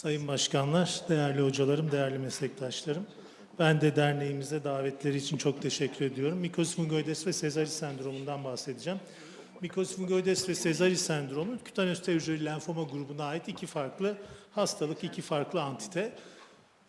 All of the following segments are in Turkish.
Sayın başkanlar, değerli hocalarım, değerli meslektaşlarım. Ben de derneğimize davetleri için çok teşekkür ediyorum. Mikosis fungoides ve Sezari sendromundan bahsedeceğim. Mikosis fungoides ve Sezari sendromu kütaneös T hücreli lenfoma grubuna ait iki farklı hastalık, iki farklı antite.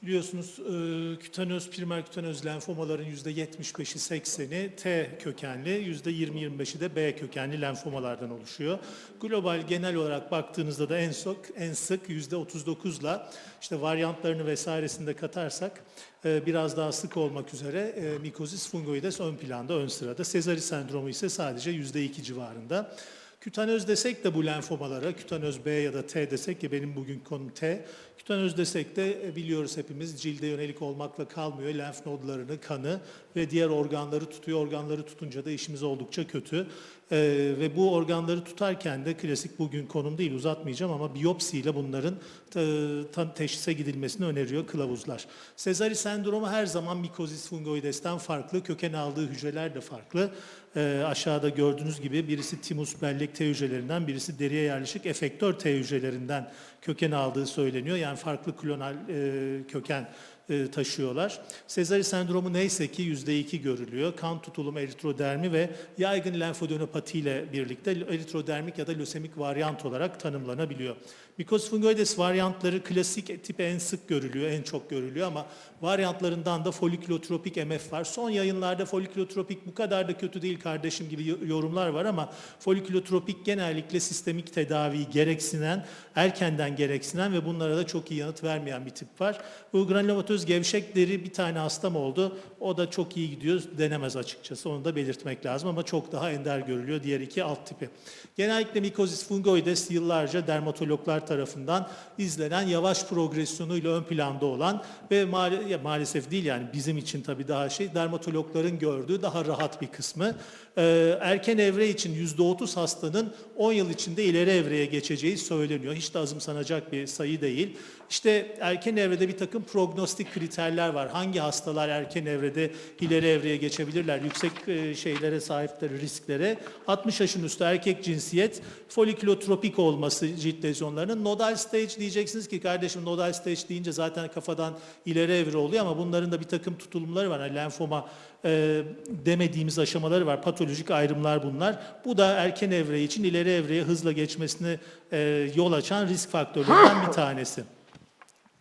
Biliyorsunuz e, kütaneöz, primer kütaneöz lenfomaların %75'i 80'i T kökenli, %20-25'i de B kökenli lenfomalardan oluşuyor. Global genel olarak baktığınızda da en sık en sık %39'la işte varyantlarını vesairesini de katarsak e, biraz daha sık olmak üzere e, mikozis fungoides ön planda, ön sırada. Sezari sendromu ise sadece %2 civarında. Kütaneöz desek de bu lenfomalara, kütaneöz B ya da T desek ki benim bugün konum T. Kütaneöz desek de e, biliyoruz hepimiz cilde yönelik olmakla kalmıyor. Lenf nodlarını, kanı ve diğer organları tutuyor. Organları tutunca da işimiz oldukça kötü. Ee, ve bu organları tutarken de klasik bugün konum değil uzatmayacağım ama biyopsiyle bunların e, tan- teşhise gidilmesini öneriyor kılavuzlar. Sezari sendromu her zaman mikozis fungoides'ten farklı. Köken aldığı hücreler de farklı. Ee, aşağıda gördüğünüz gibi birisi timus bellek T hücrelerinden, birisi deriye yerleşik efektör T hücrelerinden köken aldığı söyleniyor. Yani farklı klonal e, köken e, taşıyorlar. Sezari sendromu neyse ki %2 görülüyor. Kan tutulum eritrodermi ve yaygın lenfodönopati ile birlikte eritrodermik ya da lösemik varyant olarak tanımlanabiliyor. Mikosis fungoides varyantları klasik tip en sık görülüyor, en çok görülüyor ama varyantlarından da folikülotropik MF var. Son yayınlarda folikülotropik bu kadar da kötü değil kardeşim gibi yo- yorumlar var ama folikülotropik genellikle sistemik tedaviyi gereksinen, erkenden gereksinen ve bunlara da çok iyi yanıt vermeyen bir tip var. Bu granülomatoz gevşek deri bir tane hastam oldu. O da çok iyi gidiyor, denemez açıkçası. Onu da belirtmek lazım ama çok daha ender görülüyor diğer iki alt tipi. Genellikle mikozis fungoides yıllarca dermatologlar tarafından izlenen yavaş progresyonuyla ön planda olan ve maal- maalesef değil yani bizim için tabii daha şey dermatologların gördüğü daha rahat bir kısmı. Ee, erken evre için %30 hastanın 10 yıl içinde ileri evreye geçeceği söyleniyor. Hiç de azımsanacak bir sayı değil. İşte erken evrede bir takım prognostik kriterler var. Hangi hastalar erken evrede ileri evreye geçebilirler? Yüksek e, şeylere sahipleri risklere. 60 yaşın üstü erkek cinsiyet, folikülotropik olması cilt lezyonlarının nodal stage diyeceksiniz ki kardeşim nodal stage deyince zaten kafadan ileri evre oluyor ama bunların da bir takım tutulumları var. Yani lenfoma e, demediğimiz aşamaları var. Patolojik ayrımlar bunlar. Bu da erken evre için ileri evreye hızla geçmesini e, yol açan risk faktörlerinden bir tanesi.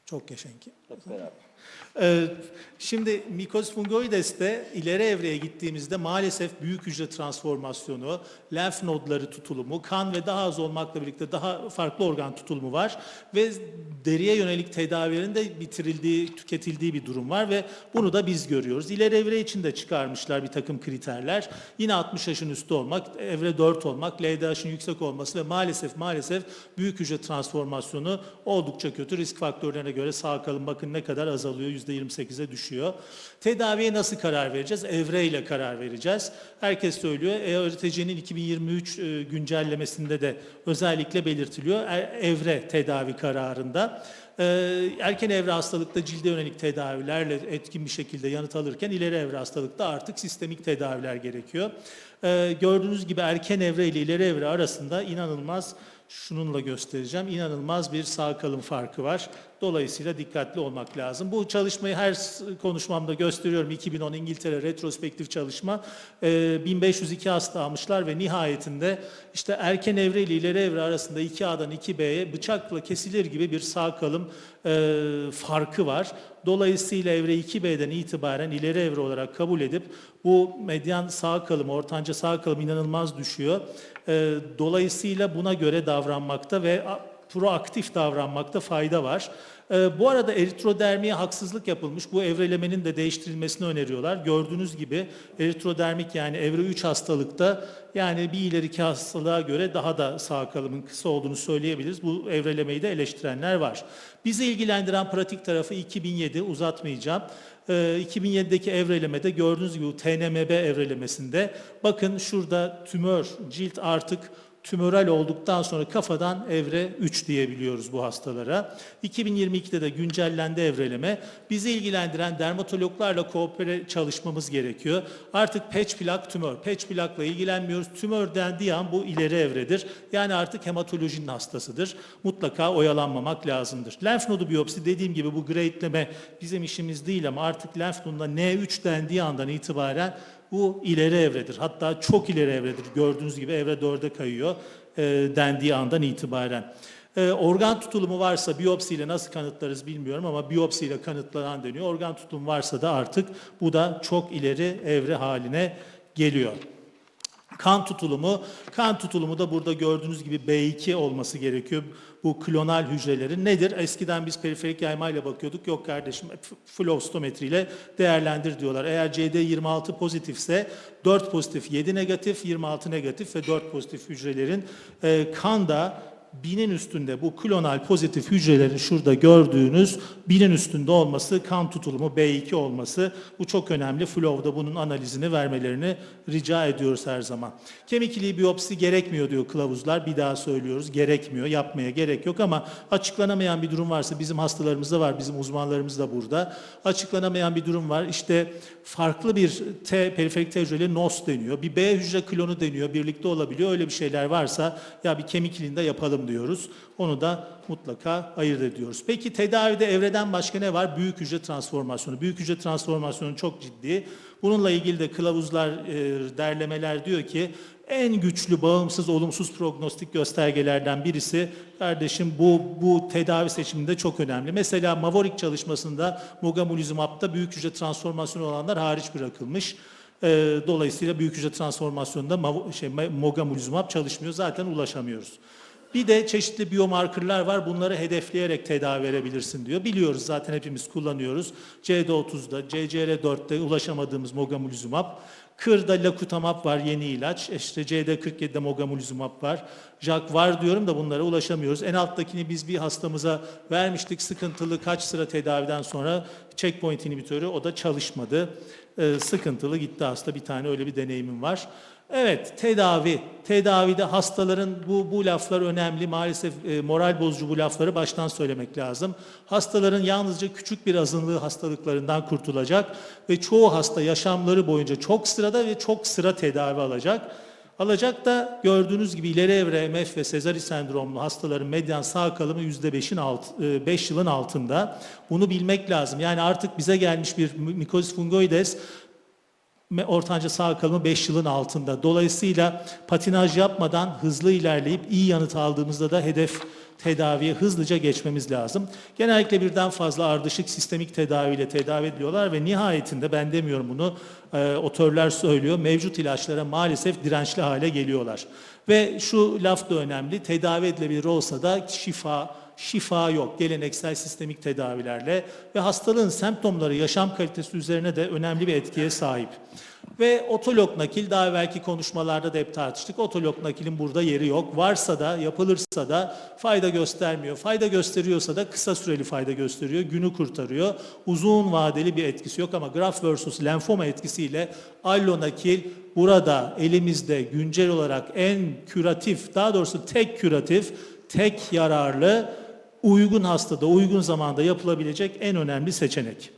Çok yaşanki. Ee, Şimdi mikosis fungoides'te ileri evreye gittiğimizde maalesef büyük hücre transformasyonu, lenf nodları tutulumu, kan ve daha az olmakla birlikte daha farklı organ tutulumu var ve deriye yönelik tedavilerin de bitirildiği, tüketildiği bir durum var ve bunu da biz görüyoruz. İleri evre için de çıkarmışlar bir takım kriterler. Yine 60 yaşın üstü olmak, evre 4 olmak, LDH'ın yüksek olması ve maalesef maalesef büyük hücre transformasyonu oldukça kötü. Risk faktörlerine göre sağ kalın bakın ne kadar azalıyor, %28'e düşüyor. Tedaviye nasıl karar vereceğiz? Evreyle karar vereceğiz. Herkes söylüyor. EÖRTC'nin 2023 e, güncellemesinde de özellikle belirtiliyor. Er- Evre tedavi kararında. Ee, Erken evre hastalıkta cilde yönelik tedavilerle etkin bir şekilde yanıt alırken ileri evre hastalıkta artık sistemik tedaviler gerekiyor. Gördüğünüz gibi erken evre ile ileri evre arasında inanılmaz şununla göstereceğim. İnanılmaz bir sağ kalın farkı var. Dolayısıyla dikkatli olmak lazım. Bu çalışmayı her konuşmamda gösteriyorum. 2010 İngiltere retrospektif çalışma. Ee, 1502 hasta almışlar ve nihayetinde işte erken evre ile ileri evre arasında 2A'dan 2B'ye bıçakla kesilir gibi bir sağ kalım e, farkı var. Dolayısıyla evre 2B'den itibaren ileri evre olarak kabul edip bu medyan sağ kalım, ortanca sağ kalım inanılmaz düşüyor. E, dolayısıyla buna göre davranmakta ve proaktif davranmakta fayda var. Ee, bu arada eritrodermiye haksızlık yapılmış. Bu evrelemenin de değiştirilmesini öneriyorlar. Gördüğünüz gibi eritrodermik yani evre 3 hastalıkta yani bir ileriki hastalığa göre daha da sağ kalımın kısa olduğunu söyleyebiliriz. Bu evrelemeyi de eleştirenler var. Bizi ilgilendiren pratik tarafı 2007 uzatmayacağım. Ee, 2007'deki evrelemede gördüğünüz gibi TNMB evrelemesinde bakın şurada tümör cilt artık tümöral olduktan sonra kafadan evre 3 diyebiliyoruz bu hastalara. 2022'de de güncellendi evreleme. Bizi ilgilendiren dermatologlarla koopere çalışmamız gerekiyor. Artık patch plak tümör. Patch plakla ilgilenmiyoruz. Tümör dendiği an bu ileri evredir. Yani artık hematolojinin hastasıdır. Mutlaka oyalanmamak lazımdır. Lenf nodu biyopsi dediğim gibi bu gradeleme bizim işimiz değil ama artık lenf noduna N3 dendiği andan itibaren bu ileri evredir. Hatta çok ileri evredir. Gördüğünüz gibi evre 4'e kayıyor e, dendiği andan itibaren. E, organ tutulumu varsa biyopsiyle nasıl kanıtlarız bilmiyorum ama biyopsiyle kanıtlanan deniyor. Organ tutulumu varsa da artık bu da çok ileri evre haline geliyor. Kan tutulumu, kan tutulumu da burada gördüğünüz gibi B2 olması gerekiyor. Bu klonal hücrelerin nedir? Eskiden biz periferik yaymayla bakıyorduk. Yok kardeşim flow değerlendir diyorlar. Eğer CD26 pozitifse 4 pozitif, 7 negatif, 26 negatif ve 4 pozitif hücrelerin e, kanda binin üstünde bu klonal pozitif hücrelerin şurada gördüğünüz binin üstünde olması, kan tutulumu B2 olması bu çok önemli. Flow'da bunun analizini vermelerini rica ediyoruz her zaman. Kemik iliği biyopsi gerekmiyor diyor kılavuzlar. Bir daha söylüyoruz. Gerekmiyor. Yapmaya gerek yok ama açıklanamayan bir durum varsa bizim hastalarımızda var. Bizim uzmanlarımız da burada. Açıklanamayan bir durum var. İşte farklı bir T, periferik T hücreli NOS deniyor. Bir B hücre klonu deniyor. Birlikte olabiliyor. Öyle bir şeyler varsa ya bir kemik iliğinde yapalım diyoruz. Onu da mutlaka ayırt ediyoruz. Peki tedavide evreden başka ne var? Büyük hücre transformasyonu. Büyük hücre transformasyonu çok ciddi. Bununla ilgili de kılavuzlar, e, derlemeler diyor ki en güçlü bağımsız olumsuz prognostik göstergelerden birisi kardeşim bu bu tedavi seçiminde çok önemli. Mesela Mavorik çalışmasında mogamulizumab'da büyük hücre transformasyonu olanlar hariç bırakılmış. E, dolayısıyla büyük hücre transformasyonunda şey, mogamulizumab çalışmıyor. Zaten ulaşamıyoruz. Bir de çeşitli biyomarkerlar var. Bunları hedefleyerek tedavi verebilirsin diyor. Biliyoruz zaten hepimiz kullanıyoruz. CD30'da, CCR4'te ulaşamadığımız mogamulizumab. Kırda lakutamab var yeni ilaç. İşte CD47'de mogamulizumab var. JAK var diyorum da bunlara ulaşamıyoruz. En alttakini biz bir hastamıza vermiştik. Sıkıntılı kaç sıra tedaviden sonra checkpoint inhibitörü o da çalışmadı. Ee, sıkıntılı gitti hasta. Bir tane öyle bir deneyimim var. Evet, tedavi. Tedavide hastaların bu, bu laflar önemli. Maalesef e, moral bozucu bu lafları baştan söylemek lazım. Hastaların yalnızca küçük bir azınlığı hastalıklarından kurtulacak ve çoğu hasta yaşamları boyunca çok sırada ve çok sıra tedavi alacak. Alacak da gördüğünüz gibi ileri evre MF ve Sezari sendromlu hastaların medyan sağ kalımı %5'in alt, 5 yılın altında. Bunu bilmek lazım. Yani artık bize gelmiş bir mikozis fungoides ortanca sağ kalımı 5 yılın altında. Dolayısıyla patinaj yapmadan hızlı ilerleyip iyi yanıt aldığımızda da hedef tedaviye hızlıca geçmemiz lazım. Genellikle birden fazla ardışık sistemik tedaviyle tedavi ediliyorlar ve nihayetinde ben demiyorum bunu e, otörler söylüyor mevcut ilaçlara maalesef dirençli hale geliyorlar. Ve şu laf da önemli tedavi edilebilir olsa da şifa şifa yok geleneksel sistemik tedavilerle ve hastalığın semptomları yaşam kalitesi üzerine de önemli bir etkiye sahip. Ve otolog nakil daha evvelki konuşmalarda da hep tartıştık. Otolog nakilin burada yeri yok. Varsa da yapılırsa da fayda göstermiyor. Fayda gösteriyorsa da kısa süreli fayda gösteriyor. Günü kurtarıyor. Uzun vadeli bir etkisi yok ama graf versus lenfoma etkisiyle allo nakil burada elimizde güncel olarak en küratif daha doğrusu tek küratif tek yararlı uygun hastada, uygun zamanda yapılabilecek en önemli seçenek.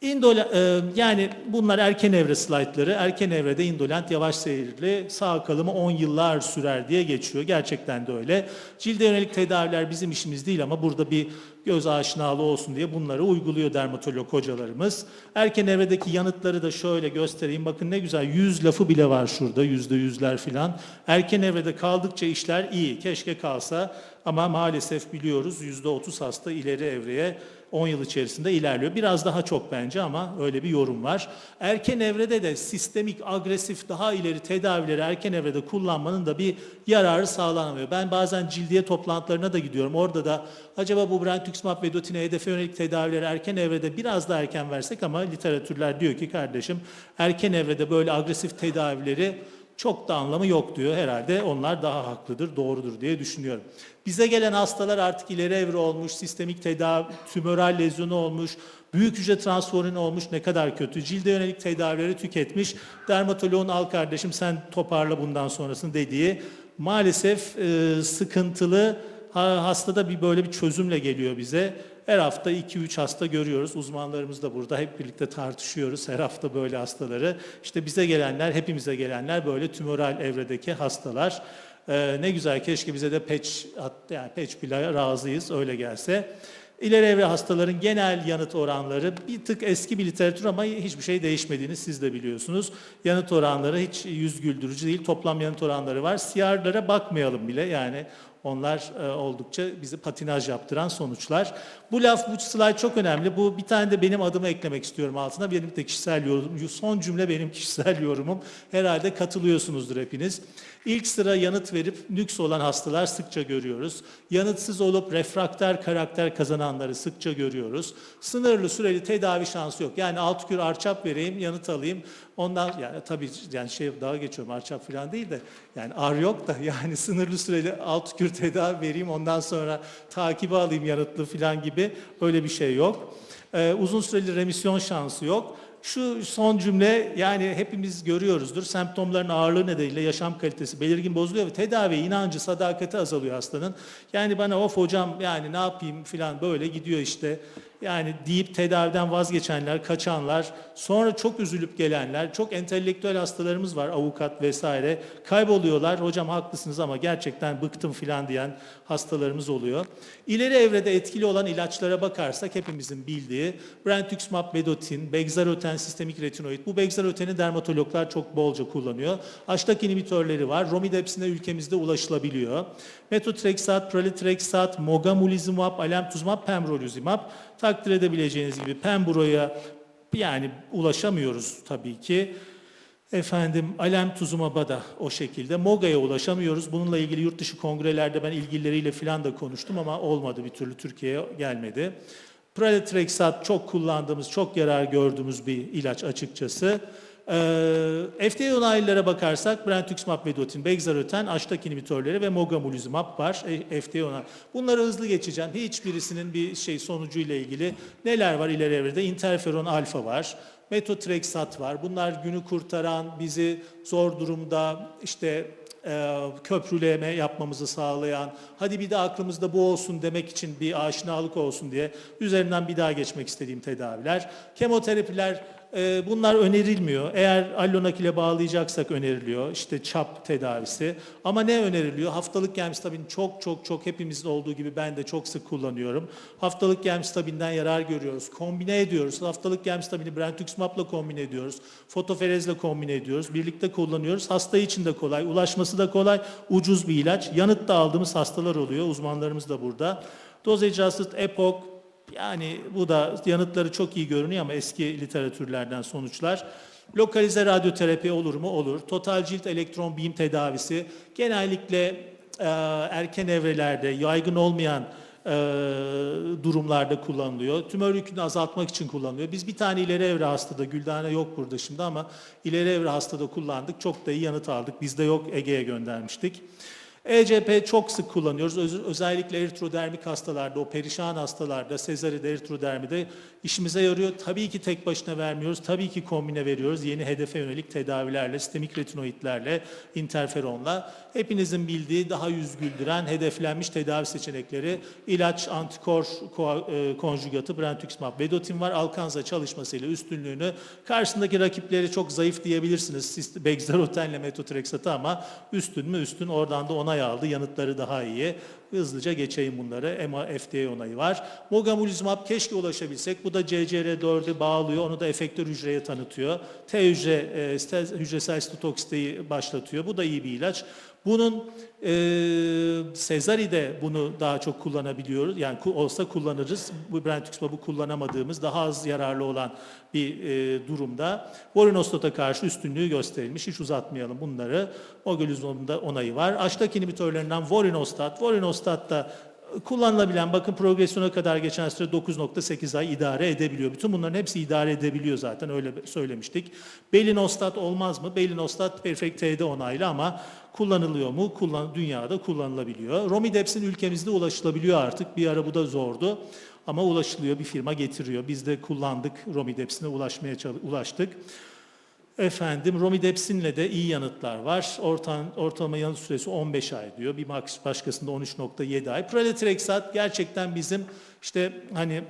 İndola, e, yani bunlar erken evre slaytları. Erken evrede indolent yavaş seyirli sağ kalımı 10 yıllar sürer diye geçiyor. Gerçekten de öyle. Cilde yönelik tedaviler bizim işimiz değil ama burada bir göz aşinalığı olsun diye bunları uyguluyor dermatolog hocalarımız. Erken evredeki yanıtları da şöyle göstereyim. Bakın ne güzel yüz lafı bile var şurada. Yüzde yüzler filan. Erken evrede kaldıkça işler iyi. Keşke kalsa ama maalesef biliyoruz yüzde otuz hasta ileri evreye 10 yıl içerisinde ilerliyor. Biraz daha çok bence ama öyle bir yorum var. Erken evrede de sistemik, agresif, daha ileri tedavileri erken evrede kullanmanın da bir yararı sağlanamıyor. Ben bazen cildiye toplantılarına da gidiyorum. Orada da acaba bu brentuximab ve dotine hedefe yönelik tedavileri erken evrede biraz daha erken versek ama literatürler diyor ki kardeşim erken evrede böyle agresif tedavileri çok da anlamı yok diyor. Herhalde onlar daha haklıdır, doğrudur diye düşünüyorum. Bize gelen hastalar artık ileri evre olmuş, sistemik tedavi, tümöral lezyonu olmuş, büyük hücre transferini olmuş ne kadar kötü. Cilde yönelik tedavileri tüketmiş. Dermatoloğun al kardeşim sen toparla bundan sonrasını dediği maalesef e, sıkıntılı. Ha- Hastada bir böyle bir çözümle geliyor bize. Her hafta 2-3 hasta görüyoruz. Uzmanlarımız da burada. Hep birlikte tartışıyoruz her hafta böyle hastaları. İşte bize gelenler, hepimize gelenler böyle tümöral evredeki hastalar. Ee, ne güzel keşke bize de peç, yani peç bile razıyız öyle gelse. İleri evre hastaların genel yanıt oranları bir tık eski bir literatür ama hiçbir şey değişmediğini siz de biliyorsunuz. Yanıt oranları hiç yüz güldürücü değil. Toplam yanıt oranları var. CR'lara bakmayalım bile yani onlar e, oldukça bizi patinaj yaptıran sonuçlar. Bu laf, bu slide çok önemli. Bu bir tane de benim adımı eklemek istiyorum altına. Benim de kişisel yorumum. Son cümle benim kişisel yorumum. Herhalde katılıyorsunuzdur hepiniz. İlk sıra yanıt verip nüks olan hastalar sıkça görüyoruz. Yanıtsız olup refrakter karakter kazananları sıkça görüyoruz. Sınırlı süreli tedavi şansı yok. Yani alt kür arçap vereyim, yanıt alayım. Ondan yani tabii yani şey daha geçiyorum arçap falan değil de yani ar yok da yani sınırlı süreli alt kür tedavi vereyim ondan sonra takibi alayım yanıtlı falan gibi öyle bir şey yok. Ee, uzun süreli remisyon şansı yok. Şu son cümle yani hepimiz görüyoruzdur. Semptomların ağırlığı nedeniyle yaşam kalitesi belirgin bozuluyor ve tedavi inancı, sadakati azalıyor hastanın. Yani bana of hocam yani ne yapayım falan böyle gidiyor işte. Yani deyip tedaviden vazgeçenler, kaçanlar, sonra çok üzülüp gelenler, çok entelektüel hastalarımız var, avukat vesaire. Kayboluyorlar, hocam haklısınız ama gerçekten bıktım falan diyen hastalarımız oluyor. İleri evrede etkili olan ilaçlara bakarsak hepimizin bildiği Brentuximab vedotin, Bexaroten sistemik retinoid. Bu Bexaroteni dermatologlar çok bolca kullanıyor. Açtak inhibitörleri var. Romidepsine ülkemizde ulaşılabiliyor. Methotrexat, Pralitrexat, Mogamulizumab, Alemtuzumab, Pembrolizumab. Takdir edebileceğiniz gibi Pembro'ya yani ulaşamıyoruz tabii ki. Efendim alem tuzumaba da o şekilde. Moga'ya ulaşamıyoruz. Bununla ilgili yurt dışı kongrelerde ben ilgilileriyle falan da konuştum ama olmadı bir türlü Türkiye'ye gelmedi. Pralitrexat çok kullandığımız, çok yarar gördüğümüz bir ilaç açıkçası. Ee, FDA onaylılara bakarsak Brentuximab vedotin, Bexaroten, Açtak inhibitörleri ve Mogamulizumab var. E, FDA onay. Bunları hızlı geçeceğim. Hiçbirisinin bir şey sonucuyla ilgili neler var ileri evrede? Interferon alfa var. Metotrexat var. Bunlar günü kurtaran, bizi zor durumda işte e, köprüleme yapmamızı sağlayan, hadi bir de aklımızda bu olsun demek için bir aşinalık olsun diye üzerinden bir daha geçmek istediğim tedaviler. Kemoterapiler e, bunlar önerilmiyor. Eğer allonak ile bağlayacaksak öneriliyor. İşte çap tedavisi. Ama ne öneriliyor? Haftalık gemstabin çok çok çok hepimizin olduğu gibi ben de çok sık kullanıyorum. Haftalık gemstabinden yarar görüyoruz. Kombine ediyoruz. Haftalık gemstabini Brentuximab'la kombine ediyoruz. Fotoferezle kombine ediyoruz. Birlikte kullanıyoruz. Hasta için de kolay. Ulaşması da kolay. Ucuz bir ilaç. Yanıt da aldığımız hastalar oluyor. Uzmanlarımız da burada. Dosage Adjusted Epoch yani bu da yanıtları çok iyi görünüyor ama eski literatürlerden sonuçlar. Lokalize radyoterapi olur mu? Olur. Total cilt elektron beam tedavisi genellikle e, erken evrelerde yaygın olmayan e, durumlarda kullanılıyor. Tümör yükünü azaltmak için kullanılıyor. Biz bir tane ileri evre hastada, Güldane yok burada şimdi ama ileri evre hastada kullandık. Çok da iyi yanıt aldık. Bizde yok, Ege'ye göndermiştik. ECP çok sık kullanıyoruz. Öz- özellikle eritrodermik hastalarda, o perişan hastalarda, sezaride, eritrodermide işimize yarıyor. Tabii ki tek başına vermiyoruz. Tabii ki kombine veriyoruz. Yeni hedefe yönelik tedavilerle, sistemik retinoidlerle, interferonla. Hepinizin bildiği daha yüz güldüren, hedeflenmiş tedavi seçenekleri. ilaç, antikor ko- e, konjugatı, Brentuximab, Vedotin var. Alkanza çalışmasıyla üstünlüğünü karşısındaki rakipleri çok zayıf diyebilirsiniz. Bexarotenle metotrexatı ama üstün mü üstün oradan da onay aldı. Yanıtları daha iyi. Hızlıca geçeyim bunları. EMA FDA onayı var. Mogamulizumab keşke ulaşabilsek. Bu da CCR4'ü bağlıyor. Onu da efektör hücreye tanıtıyor. T hücre, e, hücresel sitotoksiteyi başlatıyor. Bu da iyi bir ilaç. Bunun e, Sezari'de bunu daha çok kullanabiliyoruz. Yani olsa kullanırız. Bu Brentuximab'ı kullanamadığımız daha az yararlı olan bir e, durumda. Vorinostat'a karşı üstünlüğü gösterilmiş. Hiç uzatmayalım bunları. Mogulizumab'ın da onayı var. Açtak inhibitörlerinden Vorinostat. Vorinostat da kullanılabilen bakın progresyona kadar geçen süre 9.8 ay idare edebiliyor. Bütün bunların hepsi idare edebiliyor zaten öyle söylemiştik. Belinostat olmaz mı? Belinostat Perfect T'de onaylı ama kullanılıyor mu? Kullan, dünyada kullanılabiliyor. Romideps'in ülkemizde ulaşılabiliyor artık. Bir ara bu da zordu. Ama ulaşılıyor, bir firma getiriyor. Biz de kullandık, Romideps'ine ulaşmaya ulaştık. Efendim Romidepsin'le de iyi yanıtlar var. Orta, ortalama yanıt süresi 15 ay diyor. Bir başkasında 13.7 ay. Praletrexat gerçekten bizim işte hani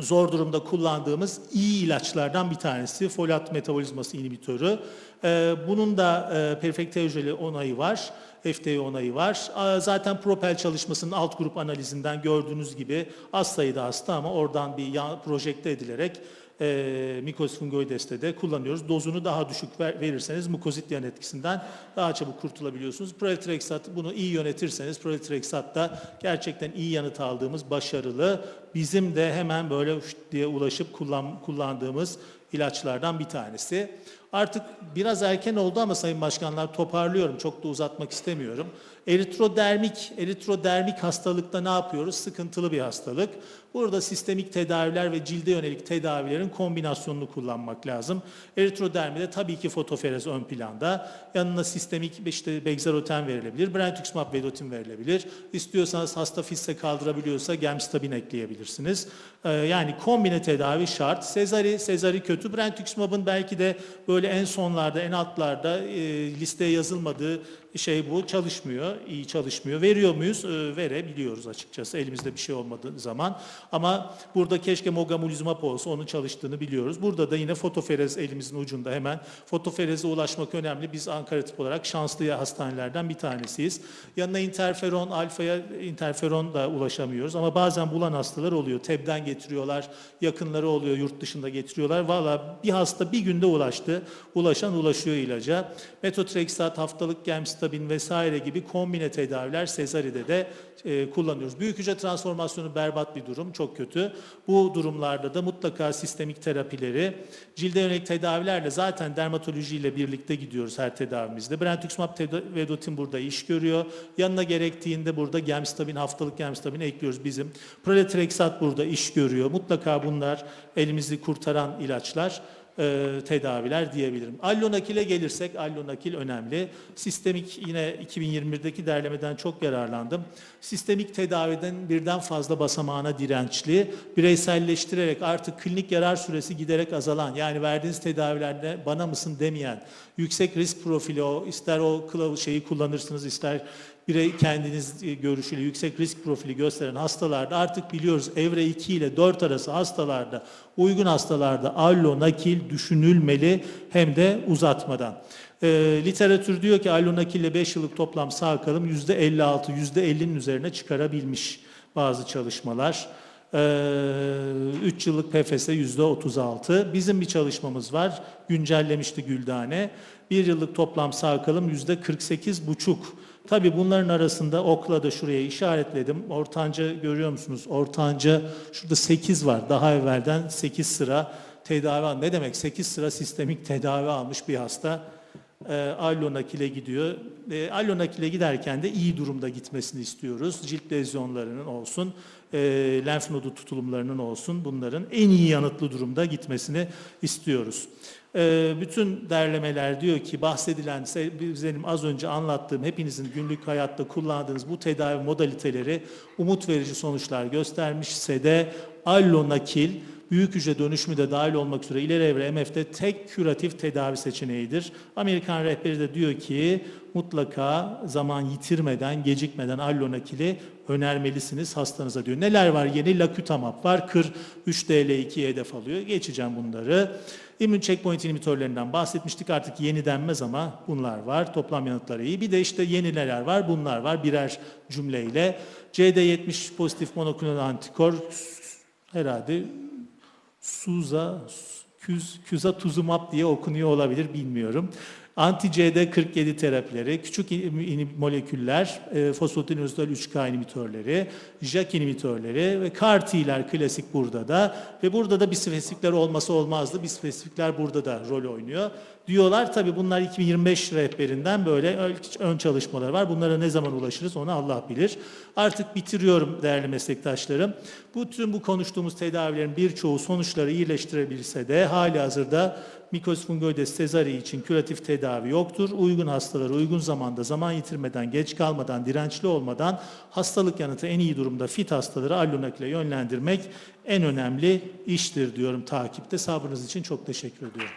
zor durumda kullandığımız iyi ilaçlardan bir tanesi. Folat metabolizması inhibitörü. Ee, bunun da e, perfekte hücreli onayı var. FDA onayı var. Zaten Propel çalışmasının alt grup analizinden gördüğünüz gibi az sayıda hasta ama oradan bir projekte edilerek e, mikoz fungoides'te de kullanıyoruz. Dozunu daha düşük ver- verirseniz mukozit yan etkisinden daha çabuk kurtulabiliyorsunuz. Praletrexat bunu iyi yönetirseniz Praletrexat da gerçekten iyi yanıt aldığımız başarılı. Bizim de hemen böyle diye ulaşıp kullan, kullandığımız ilaçlardan bir tanesi. Artık biraz erken oldu ama Sayın Başkanlar toparlıyorum. Çok da uzatmak istemiyorum. Eritrodermik, eritrodermik hastalıkta ne yapıyoruz? Sıkıntılı bir hastalık. Burada sistemik tedaviler ve cilde yönelik tedavilerin kombinasyonunu kullanmak lazım. Eritrodermide tabii ki fotoferez ön planda. Yanına sistemik işte bexaroten verilebilir. Brentuximab vedotin verilebilir. İstiyorsanız hasta fisse kaldırabiliyorsa gemcitabin ekleyebilirsiniz. Ee, yani kombine tedavi şart. Sezari, Sezari kötü. Brentuximab'ın belki de böyle en sonlarda, en altlarda e, listeye yazılmadığı şey bu. Çalışmıyor, iyi çalışmıyor. Veriyor muyuz? Ee, verebiliyoruz açıkçası elimizde bir şey olmadığı zaman. Ama burada keşke mogamulizumab olsa onun çalıştığını biliyoruz. Burada da yine fotoferez elimizin ucunda hemen. Fotofereze ulaşmak önemli. Biz Ankara tıp olarak şanslı hastanelerden bir tanesiyiz. Yanına interferon, alfaya interferon da ulaşamıyoruz. Ama bazen bulan hastalar oluyor. Tebden getiriyorlar, yakınları oluyor, yurt dışında getiriyorlar. Valla bir hasta bir günde ulaştı. Ulaşan ulaşıyor ilaca. Metotrexat, haftalık gemcitabin vesaire gibi kombine tedaviler Sezari'de de e, kullanıyoruz. Büyük hücre transformasyonu berbat bir durum, çok kötü. Bu durumlarda da mutlaka sistemik terapileri, cilde yönelik tedavilerle zaten dermatolojiyle birlikte gidiyoruz her tedavimizde. Brentuximab teda- vedotin burada iş görüyor. Yanına gerektiğinde burada gemcitabin, haftalık gemcitabin ekliyoruz bizim. Praletrexat burada iş görüyor. Mutlaka bunlar elimizi kurtaran ilaçlar e, tedaviler diyebilirim. Allonakil'e gelirsek, allonakil önemli. Sistemik yine 2021'deki derlemeden çok yararlandım. Sistemik tedaviden birden fazla basamağına dirençli, bireyselleştirerek artık klinik yarar süresi giderek azalan, yani verdiğiniz tedavilerde bana mısın demeyen, yüksek risk profili o, ister o kılavuz şeyi kullanırsınız, ister birey kendiniz e, görüşüyle yüksek risk profili gösteren hastalarda artık biliyoruz evre 2 ile 4 arası hastalarda uygun hastalarda allo nakil düşünülmeli hem de uzatmadan. E, literatür diyor ki allo nakil ile 5 yıllık toplam sağ kalım %56 %50'nin üzerine çıkarabilmiş bazı çalışmalar. 3 yıllık PFS yüzde 36. Bizim bir çalışmamız var. Güncellemişti Güldane. 1 yıllık toplam sağ kalım yüzde 48 buçuk. Tabii bunların arasında okla da şuraya işaretledim. Ortanca görüyor musunuz? Ortanca şurada 8 var. Daha evvelden 8 sıra tedavi al. Ne demek? 8 sıra sistemik tedavi almış bir hasta e, Allonakil'e gidiyor. E, Allonakil'e giderken de iyi durumda gitmesini istiyoruz. Cilt lezyonlarının olsun, e, lenf nodu tutulumlarının olsun bunların en iyi yanıtlı durumda gitmesini istiyoruz. E, bütün derlemeler diyor ki bahsedilen, se- benim az önce anlattığım hepinizin günlük hayatta kullandığınız bu tedavi modaliteleri umut verici sonuçlar göstermişse de Allonakil büyük hücre dönüşümü de dahil olmak üzere ileri evre MF'de tek küratif tedavi seçeneğidir. Amerikan rehberi de diyor ki mutlaka zaman yitirmeden, gecikmeden allonakili önermelisiniz hastanıza diyor. Neler var yeni? Lakutamab var. Kır 3DL2'ye hedef alıyor. Geçeceğim bunları. İmmün checkpoint inhibitörlerinden bahsetmiştik. Artık yeni denmez ama bunlar var. Toplam yanıtları iyi. Bir de işte yeni neler var? Bunlar var. Birer cümleyle. CD70 pozitif monoklonal antikor herhalde Suza, Küz, Küzatuzumab diye okunuyor olabilir bilmiyorum. Anti-CD47 terapileri, küçük moleküller, e, fosfatidinositol 3K inhibitörleri, JAK inhibitörleri ve CAR-T'ler klasik burada da. Ve burada da bispesifikler olması olmazdı. Bispesifikler burada da rol oynuyor. Diyorlar tabii bunlar 2025 rehberinden böyle ön- çalışmalar var. Bunlara ne zaman ulaşırız onu Allah bilir. Artık bitiriyorum değerli meslektaşlarım. Bu tüm bu konuştuğumuz tedavilerin birçoğu sonuçları iyileştirebilse de hali hazırda Mycosis fungoides caesarii için küratif tedavi yoktur. Uygun hastaları uygun zamanda zaman yitirmeden, geç kalmadan, dirençli olmadan hastalık yanıtı en iyi durumda fit hastaları allonakile yönlendirmek en önemli iştir diyorum takipte. Sabrınız için çok teşekkür ediyorum.